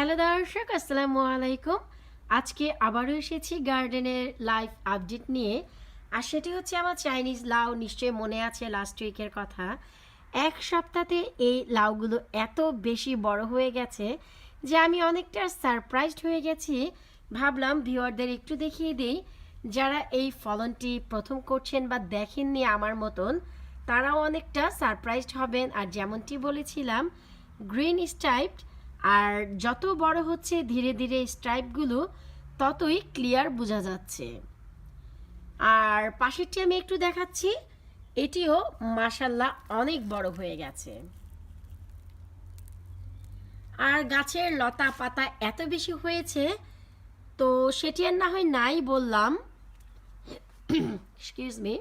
Hello দর্শক, আসসালামু আলাইকুম। আজকে আবারও এসেছি গার্ডেনের লাইভ আপডেট নিয়ে। আর সেটি হচ্ছে আমার চাইনিজ লাউ, নিশ্চয়ই মনে আছে লাস্ট উইকের কথা। এক সপ্তাহে এই লাউগুলো এত বেশি বড় হয়ে গেছে যে আমি অনেকটা সারপ্রাইজড হয়ে গেছি। ভাবলাম ভিউয়ারদের একটু দেখিয়ে দিই। যারা এই ফলনটি প্রথম করছেন বা দেখেননি আমার মতন, তারাও অনেকটা সারপ্রাইজড হবেন। আর যেমনটি বলেছিলাম গ্রিন স্টাইপড আর যত বড় হচ্ছে ধীরে ধীরে স্ট্রাইপগুলো, ততই ক্লিয়ার বোঝা যাচ্ছে। আর পাশেরটি আমি একটু দেখাচ্ছি, এটিও মাসাল্লাহ অনেক বড় হয়ে গেছে। আর গাছের লতা পাতা এত বেশি হয়েছে, তো সেটি আর না হয় নাই বললাম। এক্সকিউজ মি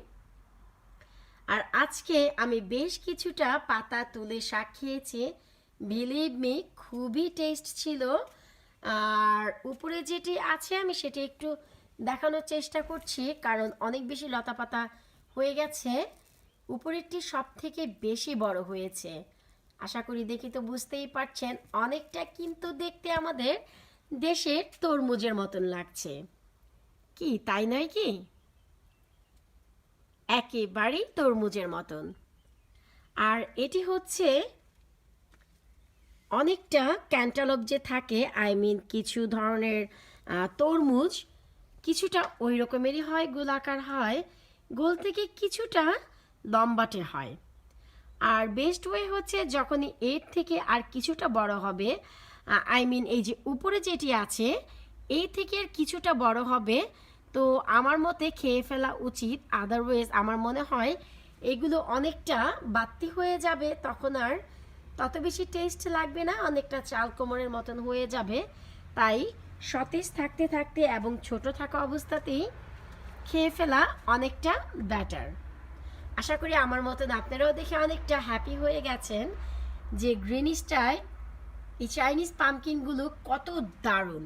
আর আজকে আমি বেশ কিছুটা পাতা তুলে শাক খেয়েছি বিলিভ মি খুবই টেস্ট ছিল। আর উপরে যেটি আছে, আমি সেটি একটু দেখানোর চেষ্টা করছি, কারণ অনেক বেশি লতা পাতা হয়ে গেছে। উপরেরটি সব থেকে বেশি বড় হয়েছে। আশা করি দেখি তো বুঝতেই পারছেন, অনেকটা কিন্তু দেখতে আমাদের দেশের তরমুজের মতন লাগছে। কি, তাই নয় কি? একেবারেই তরমুজের মতন। আর এটি হচ্ছে অনেকটা ক্যান্টালপ যে থাকে আই মিন কিছু ধরনের তরমুজ, কিছুটা ওই রকমেরই হয়, গোলাকার হয়, গোল থেকে কিছুটা লম্বাটে হয়। আর বেস্ট ওয়ে হচ্ছে যখনই এর থেকে আর কিছুটা বড় হবে আই মিন এই যে উপরে যেটি আছে, এই থেকে আর কিছুটা বড় হবে, তো আমার মতে খেয়ে ফেলা উচিত। আদারওয়াইজ আমার মনে হয় এগুলো অনেকটা বাড়তি হয়ে যাবে, তখন আর তত বেশি টেস্ট লাগবে না, অনেকটা চাল কোমরের মতন হয়ে যাবে। তাই সতেজ থাকতে থাকতে এবং ছোট থাকা অবস্থাতেই খেয়ে ফেলা অনেকটা ব্যাটার আশা করি আমার মতন আপনারাও দেখে অনেকটা হ্যাপি হয়ে গেছেন যে গ্রিনিশটায় এই চাইনিজ পামকিনগুলো কত দারুণ।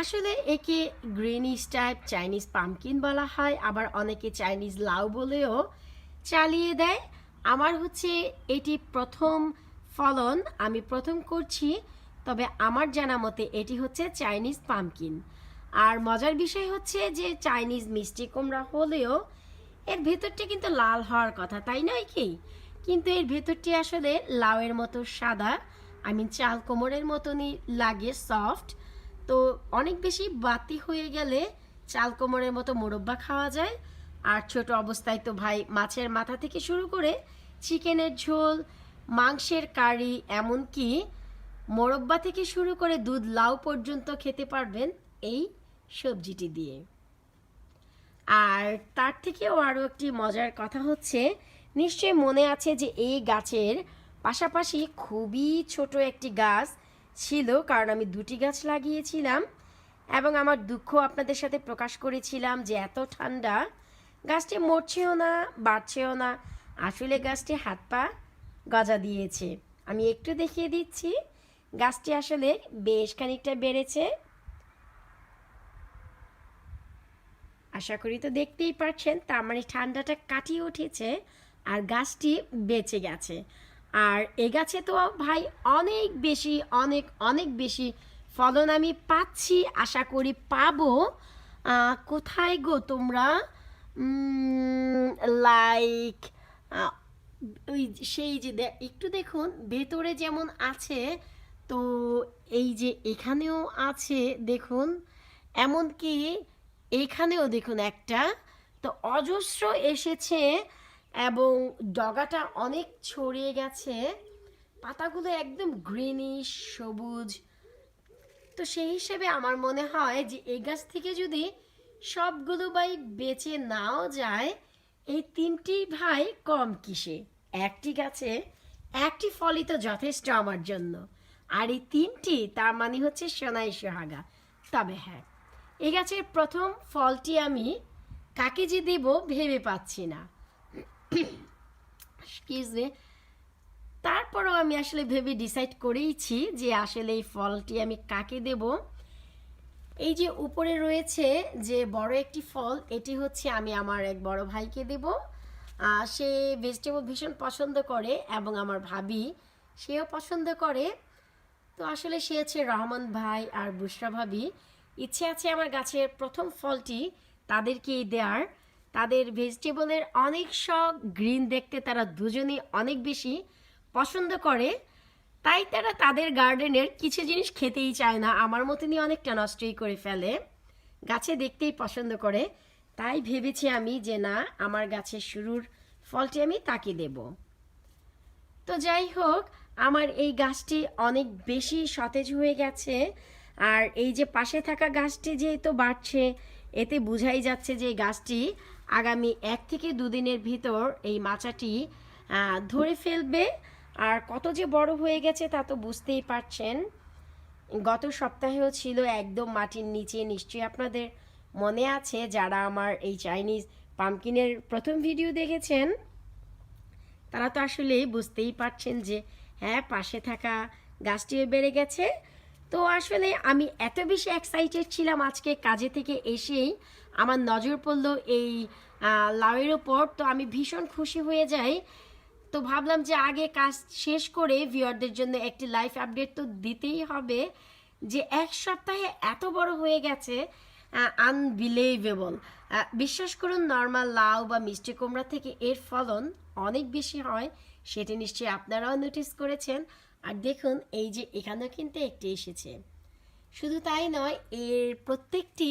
আসলে একে গ্রিনিশ টাইপ চাইনিজ পামকিন বলা হয়, আবার অনেকে চাইনিজ লাউ বলেও চালিয়ে দেয়। আমার হচ্ছে এটি প্রথম ফলন আমি প্রথম করছি, তবে আমার জানা মতে এটি হচ্ছে চাইনিজ পামকিন। আর মজার বিষয় হচ্ছে যে চাইনিজ মিষ্টি কুমড়া হলেও এর ভেতরটি কিন্তু লাল হওয়ার কথা, তাই নয় কি? কিন্তু এর ভেতরটি আসলে লাউয়ের মতো সাদা আই মিন চাল কোমরের মতনই লাগে সফট তো অনেক বেশি বাতি হয়ে গেলে চাল কোমরের মতো মোরব্বা খাওয়া যায়। আর ছোট অবস্থায় তো ভাই মাছের মাথা থেকে শুরু করে চিকেনের ঝোল, মাংসের কারি, এমনকি মোরব্বা থেকে শুরু করে দুধ লাউ পর্যন্ত খেতে পারবেন এই সবজিটি দিয়ে। আর তার থেকেও আরও একটি মজার কথা হচ্ছে, নিশ্চয়ই মনে আছে যে এই গাছের পাশাপাশি খুবই ছোট একটি গাছ ছিল, কারণ আমি দুটি গাছ লাগিয়েছিলাম এবং আমার দুঃখ আপনাদের সাথে প্রকাশ করেছিলাম যে এত ঠান্ডা গাছটি মরছেও না, বাড়ছেও না। আসলে গাছটি হাত পা গজা দিয়েছে। আমি একটু দেখিয়ে দিচ্ছি। গাছটি আসলে বেশ খানিকটা বেড়েছে। আশা করি তো দেখতেই পাচ্ছেন তার মানে ঠান্ডাটা কাটিয়ে উঠেছে আর গাছটি বেঁচে গেছে। আর এ গাছে তো ভাই অনেক বেশি, অনেক অনেক বেশি ফলন আমি পাচ্ছি, আশা করি পাবো। কোথায় গো তোমরা? লাইক ওই সেই যে একটু দেখুন, ভেতরে যেমন আছে, তো এই যে এখানেও আছে, দেখুন, এমনকি এখানেও দেখুন একটা, তো অজস্র এসেছে এবং ডগাটা অনেক ছড়িয়ে গেছে, পাতাগুলো একদম গ্রিনিশ সবুজ। তো সেই হিসেবে আমার মনে হয় যে এই গাছ থেকে যদি সবগুলো ভাই বেঁচে নাও যায়। এই তিনটি ভাই কম কিসে? একটি গাছে, একটি ফলই তো যথেষ্ট আমার জন্য। আর এই তিনটি, তার মানে হচ্ছে সোনাই সোহাগা। তবে হ্যাঁ এই গাছের প্রথম ফলটি আমি কাকে যে দেব ভেবে পাচ্ছি না। তারপরেও আমি আসলে ভেবে ডিসাইড করেইছি যে আসলে এই ফলটি আমি কাকে দেব। এই যে উপরে রয়েছে যে বড় একটি ফল, এটি হচ্ছে আমি আমার এক বড় ভাইকে দেব। সে ভেজিটেবল ভীষণ পছন্দ করে এবং আমার ভাবি সেও পছন্দ করে। তো আসলে সে হচ্ছে রহমান ভাই আর বুসরা ভাবি। ইচ্ছে আছে আমার গাছের প্রথম ফলটি তাদেরকেই দেওয়ার তাদের ভেজিটেবলের অনেক শখ গ্রিন দেখতে তারা দুজনেই অনেক বেশি পছন্দ করে। তাই তারা তাদের গার্ডেনের কিছু জিনিস খেতেই চায় না। আমার মতনই অনেকটা নষ্টই করে ফেলে। গাছে দেখতেই পছন্দ করে। তাই ভেবেছি আমি যে না, আমার গাছের শুরুর ফলটি আমি তাকে দেবো। তো যাই হোক, আমার এই গাছটি অনেক বেশি সতেজ হয়ে গেছে। আর এই যে পাশে থাকা গাছটি যেহেতু বাড়ছে, এতে বোঝাই যাচ্ছে যে গাছটি আগামী এক থেকে দুদিনের ভিতর এই মাচাটি ধরে ফেলবে। আর কত যে বড় হয়ে গেছে তা তো বুঝতেই পারছেন। গত সপ্তাহেও ছিল একদম মাটির নিচে, নিশ্চয়ই আপনাদের মনে আছে যারা আমার এই চাইনিজ পামকিনের প্রথম ভিডিও দেখেছেন, তারা তো আসলে বুঝতেই পারছেন যে হ্যাঁ পাশে থাকা গাছটিও বেড়ে গেছে। তো আসলে আমি এত বেশি এক্সাইটেড ছিলাম আজকে কাজে থেকে এসেই, আমার নজর পড়ল এই লাউয়ের ওপর। তো আমি ভীষণ খুশি হয়ে যাই তো ভাবলাম যে আগে কাজ শেষ করে ভিউয়ারদের জন্য একটি লাইফ আপডেট তো দিতেই হবে যে এক সপ্তাহে এত বড় হয়ে গেছে আনবিলিভেবল বিশ্বাস করুন নর্মাল লাউ বা মিষ্টি কুমড়া থেকে এর ফলন অনেক বেশি হয়, সেটি নিশ্চয়ই আপনারাও নোটিস করেছেন। আর দেখুন, এই যে এখানেও কিন্তু একটি এসেছে। শুধু তাই নয়, এর প্রত্যেকটি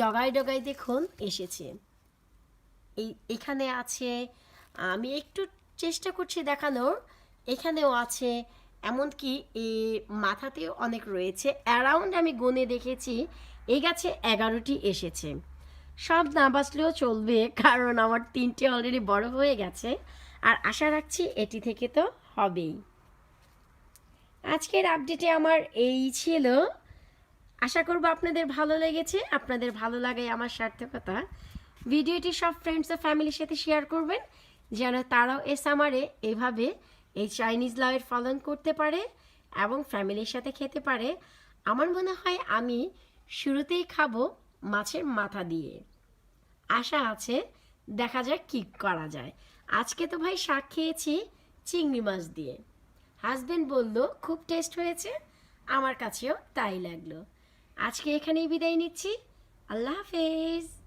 ডগায় ডগায় দেখুন এসেছে। এই, এখানে আছে, আমি একটু চেষ্টা করছি দেখানোর। এখানেও আছে, এমনকি এই মাথাতেও অনেক রয়েছে। অ্যারাউন্ড আমি গুনে দেখেছি, এই গাছে এগারোটি এসেছে। সব না বাঁচলেও চলবে, কারণ আমার তিনটে অলরেডি বড় হয়ে গেছে। আর আশা রাখছি এটি থেকে তো হবেই। আজকের আপডেটে আমার এই ছিল। আশা করব আপনাদের ভালো লেগেছে। আপনাদের ভালো লাগাই আমার সার্থকতা। ভিডিওটি সব ফ্রেন্ডস ও ফ্যামিলির সাথে শেয়ার করবেন। যেন তারাও এ সামারে এভাবে এই চাইনিজ লাউয়ের ফলন করতে পারে এবং ফ্যামিলির সাথে খেতে পারে। আমার মনে হয় আমি শুরুতেই খাব মাছের মাথা দিয়ে। আশা আছে, দেখা যাক কি করা যায়। আজকে তো ভাই শাক খেয়েছি, চিংড়ি মাছ দিয়ে। হাজবেন্ড বলল, খুব টেস্ট হয়েছে, আমার কাছেও তাই লাগল। আজকে এখানেই বিদায় নিচ্ছি। আল্লাহ হাফেজ।